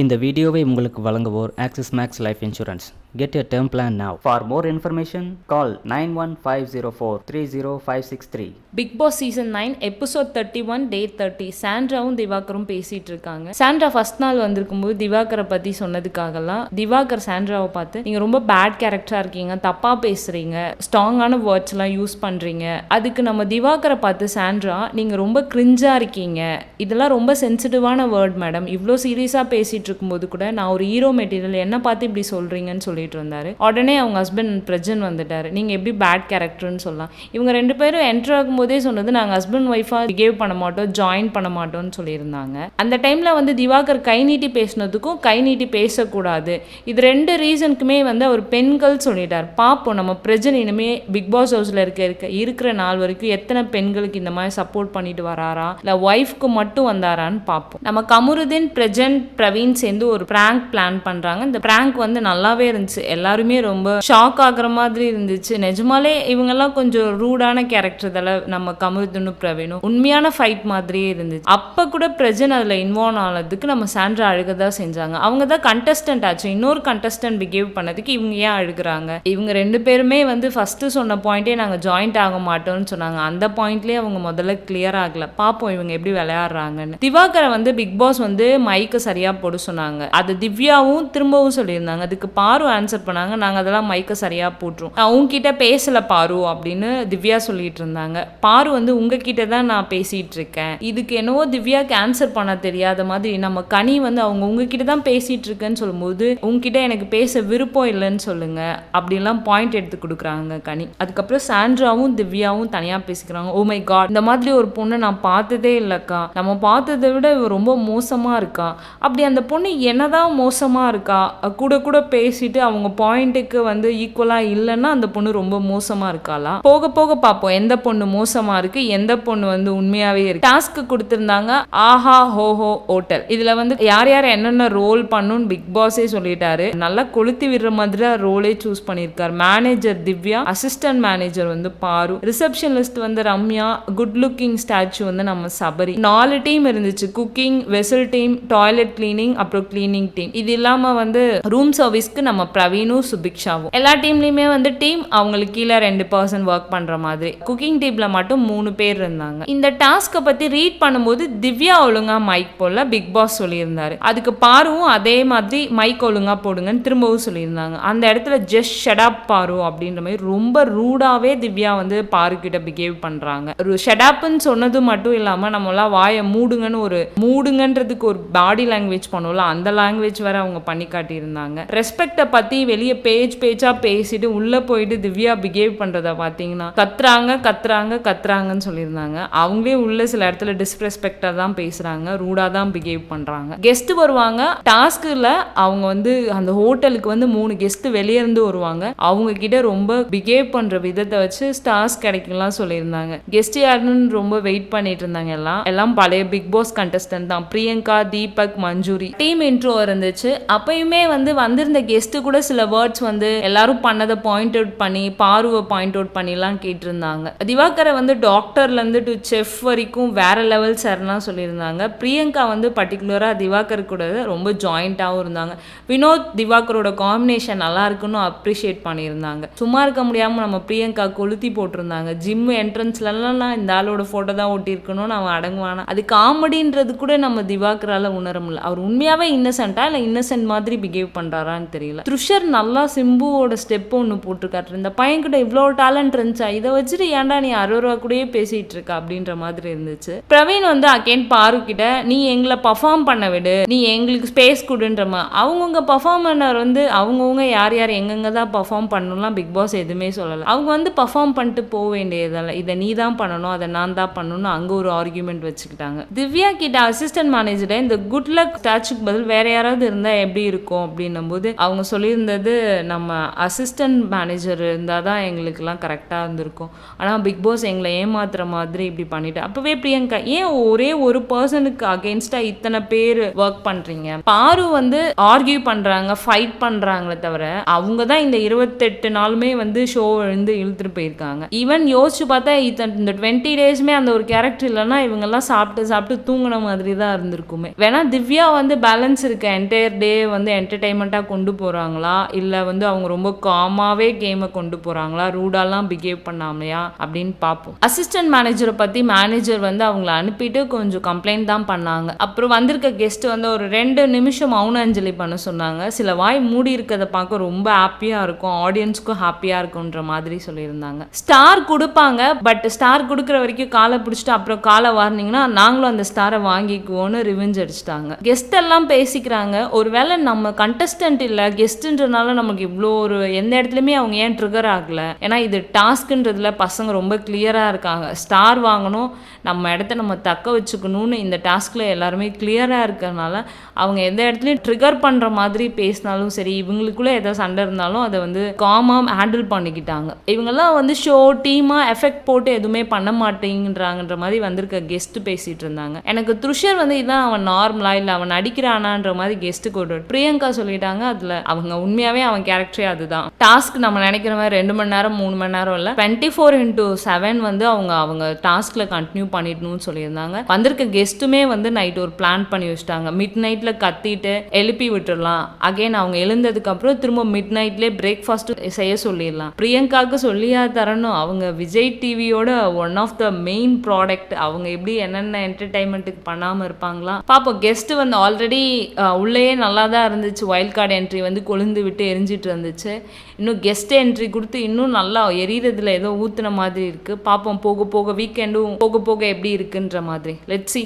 இந்த வீடியோவை உங்களுக்கு வழங்குவோர் Axis Max Life insurance get a term plan now for more information call nine one five zero four three zero five six three big boss season nine episode thirty one day thirty சாண்ட்ராவும் திவாகரும் பேசிட்டு இருக்காங்க. Sandra first நாள் வந்திருக்கும் போது திவாகரை பத்தி சொன்னதுக்காகலாம். திவாகர் சாண்ட்ராவை பார்த்து நீங்க ரொம்ப பேட் கேரக்டரா இருக்கீங்க தப்பா பேசுறீங்க ஸ்ட்ராங்கான வேர்ட்ஸ் எல்லாம் யூஸ் பண்றீங்க. அதுக்கு நம்ம திவாகரை பார்த்து சாண்ட்ரா நீங்க ரொம்ப கிரிஞ்சா இருக்கீங்க. இதெல்லாம் ரொம்ப சென்சிட்டிவான வேர்ட் மேடம் இவ்வளோ சீரியஸா பேசிட்டு இருக்கும்போது கூட நான் ஒரு ஹீரோ மெட்டீரியல் என்ன பார்த்து இப்படி சொல்றீங்கன்னு சொல்லிட்டு இருந்தாரு. உடனே அவங்க ஹஸ்பண்ட் பிரஜன் வந்துட்டாரு. நீங்க எப்படி பேட் கேரக்டர்னு சொல்லலாம். இவங்க ரெண்டு பேரும் என்டர் ஆகும்போதே சொன்னது நாங்கள் ஹஸ்பண்ட் ஒய்ஃபாக பிஹேவ் பண்ண மாட்டோம் ஜாயின் பண்ண மாட்டோம்னு சொல்லியிருந்தாங்க. அந்த டைமில் வந்து திவாகர் கை நீட்டி பேசினதுக்கும் கை நீட்டி பேசக்கூடாது. இது ரெண்டு ரீசனுக்குமே வந்து அவர் பெண்கள் சொல்லிட்டார். பார்ப்போம் நம்ம பிரஜன் இனிமே பிக் பாஸ் ஹவுஸ்ல இருக்க இருக்க இருக்கிற நாள் வரைக்கும் எத்தனை பெண்களுக்கு இந்த மாதிரி சப்போர்ட் பண்ணிட்டு வராரா? இல்லை ஒய்ஃப்க்கு மட்டும் வந்தாரான்னு பார்ப்போம் நம்ம கமருதீன் பிரஜன் பிரவீன் சேர்ந்து ஒரு பிராங்க் பிளான் பண்றாங்க. இந்த பிராங்க் வந்து நல்லாவே இருந்துச்சு. எல்லாருமே ரொம்ப ஷாக் ஆகுற மாதிரி இருந்துச்சு. நிஜமாலே இவங்கெல்லாம் கொஞ்சம் ரூடான கேரக்டர் இதில் நம்ம கமருதீனும் பிரவீனும் உண்மையான ஃபைட் மாதிரியே இருந்துச்சு. அப்ப கூட பிரஜன் அதில் இன்வால்வ் ஆனதுக்கு நம்ம சாண்ட்ரா அழுக தான் செஞ்சாங்க. அவங்க தான் கண்டஸ்டன்ட் ஆச்சு. இன்னொரு கண்டஸ்டன்ட் பிஹேவ் பண்ணதுக்கு இவங்க ஏன் அழுகுறாங்க? இவங்க ரெண்டு பேருமே வந்து ஃபர்ஸ்ட் சொன்ன பாயிண்டே நாங்கள் ஜாயிண்ட் ஆக மாட்டோம்னு சொன்னாங்க. அந்த பாயிண்ட்லயே அவங்க முதல்ல கிளியர் ஆகல. பார்ப்போம் இவங்க எப்படி விளையாடுறாங்கன்னு. திவாகரை வந்து பிக் பாஸ் வந்து மைக்கு சரியாக போடு சொன்னாங்க. அது திவ்யாவும் திரும்பவும் சொல்லியிருந்தாங்க. அதுக்கு பாரு ஆன்சர் பண்ணாங்க. நாங்கள் அதெல்லாம் மைக்க சரியாக போட்டுரும் உங்ககிட்ட பேசல பாரு அப்படின்னு திவ்யா சொல்லிட்டு இருந்தாங்க. பாரு வந்து உங்ககிட்ட தான் நான் பேசிட்டு இருக்கேன். இதுக்கு என்னவோ திவ்யாக்கு ஆன்சர் பண்ண தெரியாத மாதிரி நம்ம கனி வந்து அவங்க உங்ககிட்ட தான் பேசிட்டு இருக்கேன்னு சொல்லும்போது உங்ககிட்ட எனக்கு பேச விருப்பம் இல்லைன்னு சொல்லுங்க. அப்படிலாம் பாயிண்ட் எடுத்து கொடுக்குறாங்க கனி. அதுக்கப்புறம் சாண்ட்ராவும் திவ்யாவும் தனியாக பேசிக்கிறாங்க. ஓ மை காட் இந்த மாதிரி ஒரு பொண்ணை நான் பார்த்ததே இல்லைக்கா. நம்ம பார்த்ததை விட இவ ரொம்ப மோசமாக இருக்கா? அப்படி அந்த பொண்ணு என்னதான் மோசமா இருக்கா கூட கூட பேசிட்டு அவங்க பாயிண்ட்டுக்கு வந்து ஈக்குவலாக இல்லைன்னா அந்த பொண்ணு ரொம்ப மோசமா இருக்காளா? போக போக பார்ப்போம் எந்த பொண்ணு மோசமா இருக்கு எந்த பொண்ணு வந்து உண்மையாகவே இருக்கு. டாஸ்க் கொடுத்துருந்தாங்க ஆஹா ஹோஹோ ஹோட்டல் இதில் வந்து யார் யார் என்னென்ன ரோல் பண்ணுன்னு பிக் பாஸே சொல்லிட்டாரு. நல்லா கொளுத்தி விடுற மாதிரி ரோலே சூஸ் பண்ணியிருக்காரு. மேனேஜர் திவ்யா அசிஸ்டன்ட் மேனேஜர் வந்து பாரு. ரிசப்ஷனிஸ்ட் வந்து ரம்யா குட் லுக்கிங் ஸ்டாச்சு வந்து நம்ம சபரி. நாலு டீம் இருந்துச்சு. Cooking vessel team toilet cleaning அப்புறம் கிளீனிங் டீம் இது இல்லாம வந்து ரூம் சர்வீஸ்க்கு நம்ம பிரவீனும் சுபிக்ஷாவும். எல்லா டீம்லயுமே வந்து டீம் அவங்களுக்கு கீழே ரெண்டு பர்சன் ஒர்க் பண்ற மாதிரி. குக்கிங் டீம்ல மட்டும் மூணு பேர் இருந்தாங்க. இந்த டாஸ்க்கை பத்தி ரீட் பண்ணும்போது திவ்யா ஒழுங்கா மைக் போடல பிக் பாஸ் சொல்லியிருந்தாரு. அதுக்கு பாருவும் அதே மாதிரி மைக் ஒழுங்கா போடுங்கன்னு திரும்பவும் சொல்லியிருந்தாங்க. அந்த இடத்துல ஜஸ்ட் ஷடாப் பாரு அப்படின்ற மாதிரி ரொம்ப ரூடாவே திவ்யா வந்து பாரு கிட்ட பிஹேவ் பண்றாங்க. ஒரு ஷடாப்னு சொன்னது மட்டும் இல்லாம நம்மளாம் வாயை மூடுங்கன்னு ஒரு மூடுங்கன்றதுக்கு ஒரு பாடி லாங்குவேஜ் சொன்னோம்ல அந்த லாங்குவேஜ் வேற அவங்க பண்ணி காட்டியிருந்தாங்க. ரெஸ்பெக்டை பற்றி வெளியே பேஜ் பேஜாக பேசிட்டு உள்ளே போயிட்டு திவ்யா பிஹேவ் பண்ணுறத பார்த்தீங்கன்னா கத்துறாங்க கத்துறாங்க கத்துறாங்கன்னு சொல்லியிருந்தாங்க. அவங்களே உள்ள சில இடத்துல டிஸ்ரெஸ்பெக்டாக தான் பேசுகிறாங்க ரூடாக தான் பிஹேவ் பண்ணுறாங்க கெஸ்ட் வருவாங்க. டாஸ்க்ல அவங்க வந்து அந்த ஹோட்டலுக்கு வந்து மூணு கெஸ்ட் வெளியே இருந்து வருவாங்க. அவங்க கிட்ட ரொம்ப பிஹேவ் பண்ணுற விதத்தை வச்சு ஸ்டார்ஸ் கிடைக்கலாம் சொல்லியிருந்தாங்க. கெஸ்ட் யாருன்னு ரொம்ப வெயிட் பண்ணிட்டு இருந்தாங்க எல்லாம். எல்லாம் பழைய பிக் பாஸ் கண்டஸ்டன்ட் தான். பிரியங்கா தீபக் மஞ்சுரி. டீம் இன்ட்ரோ இருந்துச்சு. அப்பயுமே வந்து வந்திருந்த கெஸ்ட்டு கூட சில வேர்ட்ஸ் வந்து எல்லாரும் பண்ணதை பாயிண்ட் அவுட் பண்ணி பார்வை பாயிண்ட் அவுட் பண்ணிலாம் கேட்டிருந்தாங்க. திவாகரை வந்து டாக்டர்லேருந்து டு செஃப் வரைக்கும் வேற லெவல் சார்லாம் சொல்லியிருந்தாங்க. பிரியங்கா வந்து பர்டிகுலராக திவாகர் கூட ரொம்ப ஜாயிண்ட்டாகவும் இருந்தாங்க. வினோத் திவாகரோட காம்பினேஷன் நல்லா இருக்குன்னு அப்ரிஷியேட் பண்ணியிருந்தாங்க. சும்மா இருக்க முடியாமல் நம்ம பிரியங்கா கொளுத்தி போட்டிருந்தாங்க. ஜிம் என்ட்ரன்ஸ்லலாம் நான் இந்த ஆளோட ஃபோட்டோ தான் ஒட்டியிருக்கணும்னு அவன் அடங்குவானா? அது காமெடின்றது கூட நம்ம திவாகரால் உணர முடியல. அவர் உண்மையாகவே இன்னசென்ட்டா இல்லை இன்னசென்ட் மாதிரி பிஹேவ் பண்ணுறாரான்னு தெரியல. த்ருஷர் நல்லா சிம்புவோட ஸ்டெப் ஒன்று போட்டிருக்காரு. இந்த பையன்கிட்ட இவ்வளோ டேலண்ட் இருந்துச்சா? இதை வச்சுட்டு ஏன்டா நீ அறுபது ரூபா கூடயே பேசிகிட்டு இருக்க? அப்படின்ற மாதிரி இருந்துச்சு. பிரவீன் வந்து அகேன் பாரு கிட்ட நீ எங்களை பர்ஃபார்ம் பண்ண விடு. நீ எங்களுக்கு ஸ்பேஸ் கொடுன்ற மாதிரி அவங்கவுங்க பண்ணவர் வந்து அவங்கவுங்க யார் யார் எங்கெங்க தான் பர்ஃபார்ம் பண்ணணும்லாம் பிக் பாஸ் எதுவுமே சொல்லலை. அவங்க வந்து பர்ஃபார்ம் பண்ணிட்டு போக வேண்டியதில்லை. இதை நீ தான் பண்ணணும் அதை நான் தான் பண்ணணும்னு அங்கே ஒரு ஆர்கியூமெண்ட் வச்சுக்கிட்டாங்க. திவ்யா கிட்ட அசிஸ்டன்ட் மேனேஜரை இந்த குட் லக் ஸ்டாச்சுக்கு பதில் வேற யாராவது இருந்தால் எப்படி இருக்கும் அப்படின்னும்போது அவங்க சொல்லியிருந்தது நம்ம அசிஸ்டன்ட் மேனேஜர் இருந்தால் தான் எங்களுக்கெல்லாம் கரெக்டாக இருந்திருக்கும். ஆனால் பிக் பாஸ் எங்களை ஏமாத்துற மாதிரி இப்படி பண்ணிட்டு அப்போவே பிரியங்கா ஏன் ஒரே ஒரு பர்சனுக்கு அகேன்ஸ்டாக இத்தனை பேர் ஒர்க் பண்ணுறீங்க பாரு வந்து ஆர்கியூ பண்ணுறாங்க ஃபைட் பண்ணுறாங்களே தவிர அவங்க தான் இந்த இருபத்தெட்டு நாளுமே வந்து ஷோ இருந்து இழுத்துட்டு போயிருக்காங்க. ஈவன் யோசிச்சு பார்த்தா இத்தனை இந்த டுவெண்ட்டி டேஸ்மே அந்த ஒரு கேரக்டர் இல்லைன்னா இவங்கெல்லாம் சாப்பிட்டு சாப்பிட்டு தூங்கின மாதிரி தான் இருந்திருக்குமே. வேணா திவ்யா வந்து பேலன்ஸ் இருக்க என்டையர் டே வந்து என்டர்டைன்மெண்ட்டாக கொண்டு போகிறாங்களா இல்லை வந்து அவங்க ரொம்ப காமாவே கேமை கொண்டு போகிறாங்களா ரூடாலாம் பிஹேவ் பண்ணாமையா? அப்படின்னு பார்ப்போம். அசிஸ்டன்ட் மேனேஜரை பற்றி மேனேஜர் வந்து அவங்கள அனுப்பிட்டு கொஞ்சம் கம்ப்ளைண்ட் தான் பண்ணாங்க. அப்புறம் வந்திருக்க கெஸ்ட் வந்து ஒரு ரெண்டு நிமிஷம் மௌன அஞ்சலி பண்ண சொன்னாங்க. சில வாய் மூடி இருக்கிறத பார்க்க ரொம்ப ஹாப்பியாக இருக்கும். ஆடியன்ஸ்க்கும் ஹாப்பியாக இருக்குன்ற மாதிரி சொல்லியிருந்தாங்க. ஸ்டார் கொடுப்பாங்க பட் ஸ்டார் கொடுக்குற வரைக்கும் காலை பிடிச்சிட்டு அப்புறம் காலை வாரினீங்கன்னா நாங்களும் அந்த ஸ்டாரை வாங்கிக்குவோன்னு ரிவெஞ்ச் அடிச்சிட்டாங்க. கெஸ்ட் எல்லாம் பேசிக்கிறாங்க. ஒருவேளை நம்ம கண்டஸ்டன்ட் இல்லை கெஸ்ட்டுன்றனால நமக்கு இவ்வளோ ஒரு எந்த இடத்துலையுமே அவங்க ஏன் ட்ரிகர் ஆகலை? ஏன்னா இது டாஸ்க்குன்றதுல பசங்க ரொம்ப கிளியராக இருக்காங்க. ஸ்டார் வாங்கணும் நம்ம இடத்த நம்ம தக்க வச்சுக்கணும்னு இந்த டாஸ்கில் எல்லாருமே கிளியராக இருக்கிறனால அவங்க எந்த இடத்துலையும் ட்ரிகர் பண்ணுற மாதிரி பேசினாலும் சரி இவங்களுக்குள்ளே எதாவது சண்டை இருந்தாலும் அதை வந்து காமாக ஹேண்டில் பண்ணிக்கிட்டாங்க. இவங்கெல்லாம் வந்து ஷோ டீமாக எஃபெக்ட் போட்டு எதுவுமே பண்ண மாட்டேங்கிறாங்கன்ற மாதிரி வந்திருக்க கெஸ்ட் பேசிகிட்டு இருந்தாங்க. எனக்கு த்ருஷர் வந்து இதான் அவன் நார்மலாக இல்லை அவன் நடிக்கிறானான்ற மாதிரி கெஸ்ட்டுக்கு ஒரு பிரியங்கா சொல்லிட்டாங்க. அதில் அவங்க உண்மையாகவே அவன் கேரக்டரே அதுதான். டாஸ்க் நம்ம நினைக்கிற மாதிரி ரெண்டு மணி நேரம் மூணு மணி நேரம் இல்லை. டுவெண்ட்டி ஃபோர் இன்டூ செவன் வந்து அவங்க அவங்க டாஸ்கில் கண்டினியூ பண்ணிடணும்னு சொல்லியிருந்தாங்க. வந்திருக்க கெஸ்ட்டுமே வந்து நைட் ஒரு பிளான் பண்ணி வச்சுட்டாங்க. மிட் நைட்டில் கத்திட்டு எழுப்பி விட்டுடலாம். அகைன் அவங்க எழுந்ததுக்கு அப்புறம் திரும்ப மிட் நைட்லேயே பிரேக்ஃபாஸ்ட் செய்ய சொல்லிடலாம். பிரியங்காவுக்கு சொல்லியா தரணும். அவங்க விஜய் டிவியோட one of the main product அவங்க எப்படி என்னென்ன என்டர்டைன்மெண்ட்டுக்கு பண்ணாமல் இருப்பாங்களா? பாப்போம். கெஸ்ட் வந்து ஆல்ரெடி உள்ளேயே நல்லா தான் இருந்துச்சு. வைல்ட் கார்டு என்ட்ரி வந்து கொழுந்து விட்டு எரிஞ்சிட்டு இருந்துச்சு. இன்னும் கெஸ்ட் என்ட்ரி கொடுத்து இன்னும் நல்லா எரியறதுல ஏதோ ஊத்துன மாதிரி இருக்கு. பார்ப்போம் போக போக வீக்கெண்டும் போக போக எப்படி இருக்குன்ற மாதிரி. லெட்ஸி